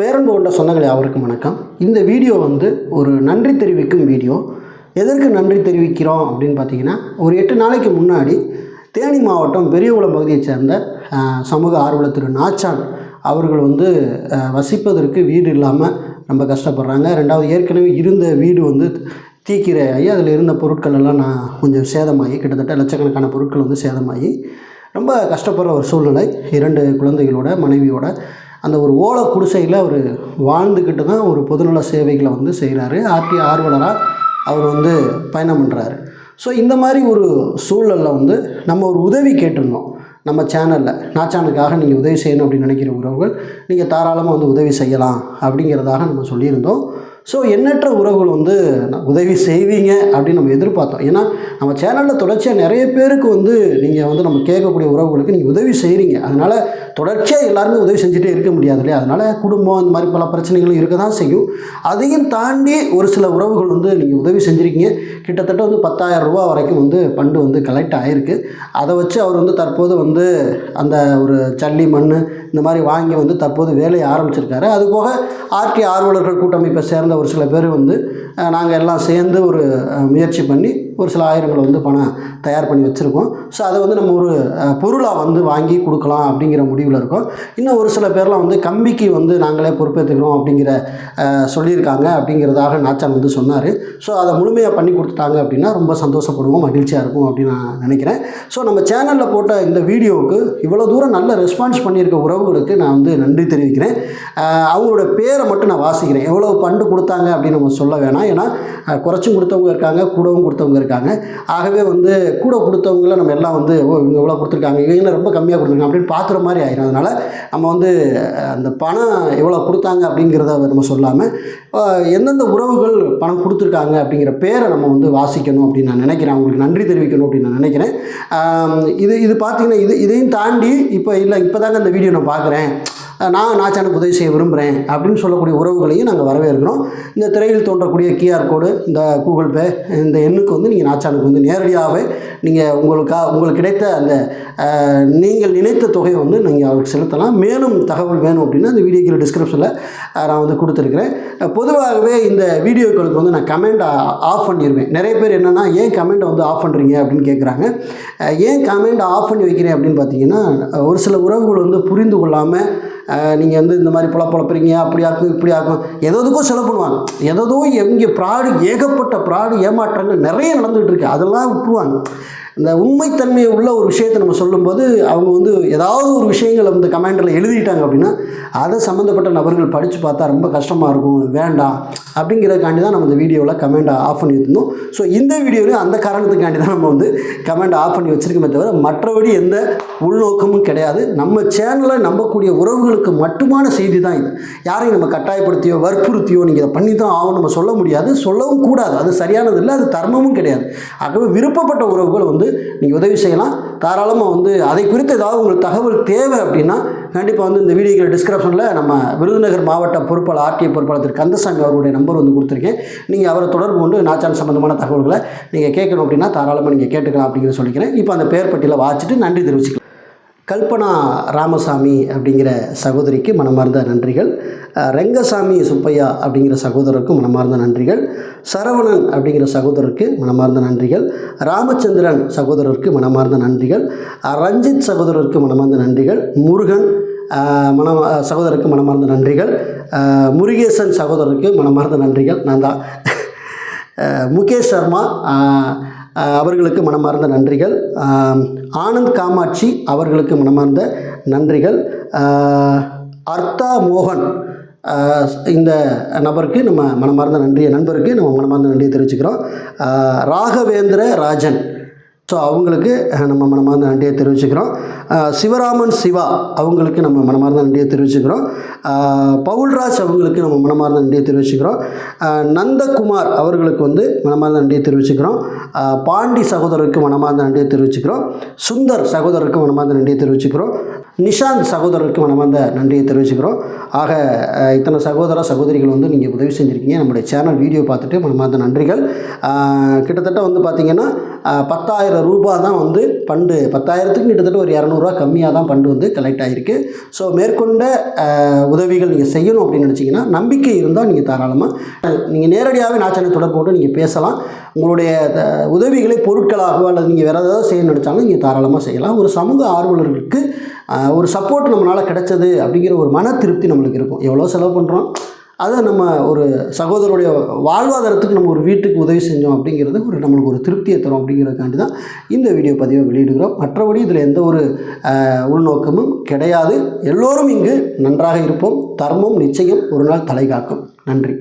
பேரன்பு கொண்ட சொந்தங்களே அவருக்கு வணக்கம். இந்த வீடியோ வந்து ஒரு நன்றி தெரிவிக்கும் வீடியோ. எதற்கு நன்றி தெரிவிக்கிறோம் அப்படின்னு பார்த்தீங்கன்னா ஒரு எட்டு நாளைக்கு முன்னாடி தேனி மாவட்டம் பெரியகுளம் பகுதியைச் சேர்ந்த சமூக ஆர்வலர் திரு நாச்சான் அவர்கள் வந்து வசிப்பதற்கு வீடு இல்லாமல் ரொம்ப கஷ்டப்படுறாங்க. ரெண்டாவது ஏற்கனவே இருந்த வீடு வந்து தீக்கிரையாகி அதில் இருந்த பொருட்கள் எல்லாம் நான் கொஞ்சம் சேதமாகி கிட்டத்தட்ட லட்சக்கணக்கான பொருட்கள் வந்து சேதமாகி ரொம்ப கஷ்டப்படுற ஒரு சூழ்நிலை. இரண்டு குழந்தைகளோட மனைவியோட அந்த ஒரு ஓலை குடிசையில் அவர் வாழ்ந்துக்கிட்டு தான் ஒரு பொதுநல சேவைகளை வந்து செய்கிறாரு ஆர்டி ஆர்வலராக அவர் வந்து பயணம் பண்ணுறாரு ஸோ இந்த மாதிரி ஒரு சூழலில் வந்து நம்ம ஒரு உதவி கேட்டிருந்தோம் நம்ம சேனலில் நாச்சானுக்காக நீங்கள் உதவி செய்யணும் அப்படின்னு நினைக்கிற உறவுகள் நீங்கள் தாராளமாக வந்து உதவி செய்யலாம் அப்படிங்கிறதாக நம்ம சொல்லியிருந்தோம். ஸோ எண்ணற்ற உறவுகள் வந்து உதவி செய்வீங்க அப்படின்னு நம்ம எதிர்பார்த்தோம். ஏன்னா நம்ம சேனலில் தொடர்ச்சியாக நிறைய பேருக்கு வந்து நீங்கள் வந்து நம்ம கேட்கக்கூடிய உறவுகளுக்கு நீங்கள் உதவி செய்கிறீங்க அதனால் தொடர்ச்சியாக எல்லாருமே உதவி செஞ்சுட்டே இருக்க முடியாது இல்லையா? அதனால் குடும்பம் இந்த மாதிரி பல பிரச்சனைகளும் இருக்க தான் செய்யும். அதையும் தாண்டி ஒரு சில உறவுகள் வந்து நீங்கள் உதவி செஞ்சுருக்கீங்க. கிட்டத்தட்ட வந்து பத்தாயிரம் ரூபா வரைக்கும் வந்து பண்டு வந்து கலெக்ட் ஆகிருக்கு அதை வச்சு அவர் வந்து தற்போது வந்து அந்த ஒரு ஜல்லி மண் இந்த மாதிரி வாங்கி வந்து தற்போது வேலையை ஆரம்பிச்சிருக்காரு. அதுபோக ஆர்டி ஆர்வலர்கள் கூட்டமைப்பை சேர்ந்த ஒரு சில பேர் வந்து நாங்கள் எல்லாம் சேர்ந்து ஒரு முயற்சி பண்ணி ஒரு சில ஆயிரங்களை வந்து பணம் தயார் பண்ணி வச்சுருக்கோம். ஸோ அதை வந்து நம்ம ஒரு பொருளாக வந்து வாங்கி கொடுக்கலாம் அப்படிங்கிற முடிவில் இருக்கோம். இன்னும் ஒரு சில பேர்லாம் வந்து கம்பிக்கு வந்து நாங்களே பொறுப்பேற்றுக்கிறோம் அப்படிங்கிற சொல்லியிருக்காங்க அப்படிங்கிறதாக நாச்சான் வந்து சொன்னார். ஸோ அதை முழுமையாக பண்ணி கொடுத்துட்டாங்க அப்படின்னா ரொம்ப சந்தோஷப்படுவோம் மகிழ்ச்சியாக இருக்கும் அப்படின்னு நான் நினைக்கிறேன். ஸோ நம்ம சேனலில் போட்ட இந்த வீடியோவுக்கு இவ்வளோ தூரம் நல்ல ரெஸ்பான்ஸ் பண்ணியிருக்க உறவுகளுக்கு நான் வந்து நன்றி தெரிவிக்கிறேன். அவங்களோட பேரை மட்டும் நான் வாசிக்கிறேன். எவ்வளோ பண்டு கொடுத்தாங்க அப்படின்னு நம்ம சொல்ல வேணாம். ஏன்னா குறைச்சும் கொடுத்தவங்க இருக்காங்க கூடவும் கொடுத்தவங்க இருக்காங்க. ஆகவே வந்து கூட கொடுத்தவங்கள நம்ம எல்லாம் வந்து ஓ இவங்க எவ்வளோ கொடுத்துருக்காங்க இவங்க ரொம்ப கம்மியாக கொடுத்துருக்காங்க அப்படின்னு பார்க்குற மாதிரி ஆயிரும். அதனால் நம்ம வந்து அந்த பணம் எவ்வளோ கொடுத்தாங்க அப்படிங்கிறத நம்ம சொல்லாமல் எந்தெந்த உறவுகள் பணம் கொடுத்துருக்காங்க அப்படிங்கிற பேரை நம்ம வந்து வாசிக்கணும் அப்படின்னு நான் நினைக்கிறேன். அவங்களுக்கு நன்றி தெரிவிக்கணும் அப்படின்னு நான் நினைக்கிறேன். இது இது பார்த்தீங்கன்னா இது இதையும் தாண்டி இப்போ இல்லை இப்போ தாங்க இந்த வீடியோ நம்ம பார்க்குறேன் நான் நாச்சானுக்கு உதவி செய்ய விரும்புகிறேன் அப்படின்னு சொல்லக்கூடிய உறவுகளையும் நாங்கள் வரவேற்கிறோம். இந்த திரையில் தோன்றக்கூடிய கியூஆர் கோடு இந்த கூகுள் பே இந்த எண்ணுக்கு வந்து நீங்கள் நாச்சானுக்கு வந்து நேரடியாகவே நீங்கள் உங்களுக்காக உங்களுக்கு கிடைத்த அந்த நீங்கள் நினைத்த தொகையை வந்து நீங்கள் அவருக்கு செலுத்தலாம். மேலும் தகவல் வேணும் அப்படின்னா அந்த வீடியோக்கு டிஸ்கிரிப்ஷனில் நான் வந்து கொடுத்துருக்குறேன். பொதுவாகவே இந்த வீடியோக்களுக்கு வந்து நான் கமெண்ட் ஆஃப் பண்ணிடுவேன் நிறைய பேர் என்னென்னா ஏன் கமெண்ட்டை வந்து ஆஃப் பண்ணுறீங்க அப்படின்னு கேட்குறாங்க ஏன் கமெண்ட் ஆஃப் பண்ணி வைக்கிறேன் அப்படின்னு பார்த்தீங்கன்னா ஒரு சில உறவுகள் வந்து புரிந்து கொள்ளாமல் நீங்கள் வந்து இந்த மாதிரி புல புலப்புறீங்க அப்படி ஆக்கும் இப்படி ஆக்கும். எதோதுக்கும் செலவு பண்ணுவாங்க. எதோ எங்கே ப்ராடு ஏகப்பட்ட ப்ராடு ஏமாற்றங்கள் நிறைய நடந்துகிட்டு இருக்கு. அதெல்லாம் விட்டுருவாங்க. இந்த உண்மைத்தன்மை உள்ள ஒரு விஷயத்தை நம்ம சொல்லும்போது அவங்க வந்து ஏதாவது ஒரு விஷயங்களை வந்து கமாண்டரில் எழுதிட்டாங்க அப்படின்னா அதை சம்மந்தப்பட்ட நபர்கள் படித்து பார்த்தா ரொம்ப கஷ்டமாக இருக்கும். வேண்டாம். அப்படிங்கிறதுக்காண்டி தான் நம்ம இந்த வீடியோவில் கமெண்ட் ஆஃப் பண்ணி ஸோ இந்த வீடியோலையும் அந்த காரணத்துக்காண்டி தான் நம்ம வந்து கமெண்ட் ஆஃப் பண்ணி வச்சுருக்கோமே தவிர மற்றபடி எந்த உள்நோக்கமும் கிடையாது. நம்ம சேனலை நம்பக்கூடிய உறவுகளுக்கு மட்டுமான செய்தி தான் இது. யாரையும் நம்ம கட்டாயப்படுத்தியோ வற்புறுத்தியோ நீங்கள் இதை பண்ணி தான் ஆகும் நம்ம சொல்ல முடியாது. சொல்லவும் கூடாது. அது சரியானது இல்லை அது தர்மமும் கிடையாது. ஆகவே விருப்பப்பட்ட உறவுகள் வந்து நீங்கள் உதவி செய்யலாம். தாராளமாக வந்து அதை குறித்து ஏதாவது உங்களுக்கு தகவல் தேவை அப்படின்னா கண்டிப்பாக வந்து இந்த வீடியோக்கில் டிஸ்கிரிப்ஷனில் நம்ம விருதுநகர் மாவட்ட பொறுப்பாளர் ஆர்டிஐ பொறுப்பாளர் திரு. கந்தசாமி அவர்களுடைய நம்பர் வந்து கொடுத்துருக்கேன். நீங்கள் அவரை தொடர்பு கொண்டு நாச்சான் சம்மந்தமான தகவல்களை நீங்கள் கேட்கணும் அப்படின்னா தாராளமாக நீங்கள் கேட்டுக்கலாம் அப்படிங்கிறத சொல்லிக்கிறேன். இப்போ அந்த பெயர் பட்டியலை வாச்சிட்டு நன்றி தெரிவிச்சுக்கலாம். கல்பனா ராமசாமி அப்படிங்கிற சகோதரிக்கு மனமார்ந்த நன்றிகள். ரெங்கசாமி சுப்பையா அப்படிங்கிற சகோதரருக்கும் மனமார்ந்த நன்றிகள். சரவணன் அப்படிங்கிற சகோதரருக்கு மனமார்ந்த நன்றிகள். ராமச்சந்திரன் சகோதரருக்கு மனமார்ந்த நன்றிகள். ரஞ்சித் சகோதரருக்கு மனமார்ந்த நன்றிகள். முருகன் மன சகோதரருக்கு மனமார்ந்த நன்றிகள். முருகேசன் சகோதரருக்கு மனமார்ந்த நன்றிகள். நான் தான். முகேஷ் சர்மா அவர்களுக்கு மனமார்ந்த நன்றிகள். ஆனந்த் காமாட்சி அவர்களுக்கு மனமார்ந்த நன்றிகள். அர்த்தா மோகன் இந்த நபருக்கு நம்ம மனமார்ந்த நன்றியை நண்பருக்கு நம்ம மனமார்ந்த நன்றியை தெரிவிச்சுக்கிறோம். ராகவேந்திர ராஜன் ஸோ அவங்களுக்கு நம்ம மனமார்ந்த நன்றியை தெரிவிச்சுக்கிறோம். சிவராமன் சிவா அவங்களுக்கு நம்ம மனமார்ந்த நன்றியை தெரிவிச்சுக்கிறோம். பவுல்ராஜ் அவங்களுக்கு நம்ம மனமார்ந்த நன்றியை தெரிவிச்சுக்கிறோம். நந்தகுமார் அவர்களுக்கு வந்து மனமார்ந்த நன்றியை தெரிவிச்சுக்கிறோம். பாண்டி சகோதரருக்கு மனமார்ந்த நன்றியை தெரிவிச்சுக்கிறோம். சுந்தர் சகோதரருக்கு மனமார்ந்த நன்றியை தெரிவிச்சுக்கிறோம். நிஷாந்த் சகோதரருக்கு மனமார்ந்த நன்றியை தெரிவிச்சுக்கிறோம். ஆக இத்தனை சகோதர சகோதரிகள் வந்து நீங்கள் உதவி செஞ்சுருக்கீங்க. நம்முடைய சேனல் வீடியோ பார்த்துட்டு மனமார்ந்த நன்றிகள். கிட்டத்தட்ட வந்து பார்த்திங்கன்னா பத்தாயிரம் ரூபா தான் வந்து ஃபண்டு பத்தாயிரத்துக்கு கிட்டத்தட்ட ஒரு இரநூறுவா கம்மியாக தான் ஃபண்டு வந்து கலெக்ட் ஆகிருக்கு ஸோ மேற்கொண்ட உதவிகள் நீங்கள் செய்யணும் அப்படின்னு நினச்சிங்கன்னா நம்பிக்கை இருந்தால் நீங்கள் தாராளமாக நீங்கள் நேரடியாகவே நாச்சனை தொடர்பு கொண்டு நீங்கள் பேசலாம். உங்களுடைய த- உதவிகளை பொருட்களாகவோ அல்லது நீங்கள் வேறு ஏதாவது செய்ய நினச்சாலும் நீங்கள் தாராளமாக செய்யலாம். ஒரு சமூக ஆர்வலர்களுக்கு ஒரு சப்போர்ட் நம்மளால் கிடைச்சது அப்படிங்கிற ஒரு மன திருப்தி நம்மளுக்கு இருக்கும். எவ்வளோ செலவு பண்ணுறோம் அதை நம்ம ஒரு சகோதரருடைய வாழ்வாதாரத்துக்கு நம்ம ஒரு வீட்டுக்கு உதவி செஞ்சோம் அப்படிங்கிறது ஒரு நம்மளுக்கு ஒரு திருப்தியை தரும் அப்படிங்கிறதுக்காண்டி தான் இந்த வீடியோ பதிவை வெளியிடுகிறோம். மற்றபடி இதில் எந்த ஒரு உள்நோக்கமும் கிடையாது. எல்லோரும் இங்கு நன்றாக இருப்போம். தர்மம் நிச்சயம் ஒரு நாள் தலை காக்கும். நன்றி.